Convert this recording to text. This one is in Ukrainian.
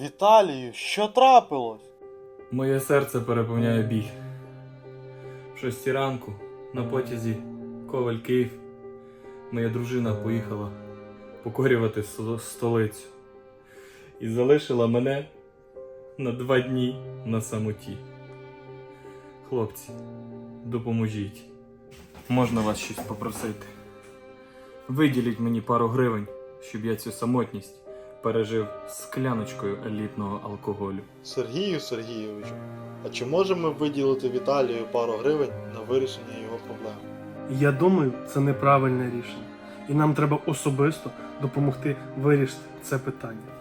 Віталію, що трапилось? Моє серце переповняє біль. В шостій ранку на потязі Коваль Київ моя дружина поїхала покорювати столицю і залишила мене на два дні на самоті. Хлопці, допоможіть. Можна вас щось попросити? Виділіть мені пару гривень, щоб я цю самотність пережив скляночкою елітного алкоголю. Сергію Сергійовичу, а чи можемо ми виділити Віталію пару гривень на вирішення його проблем? Я думаю, це неправильне рішення. І нам треба особисто допомогти вирішити це питання.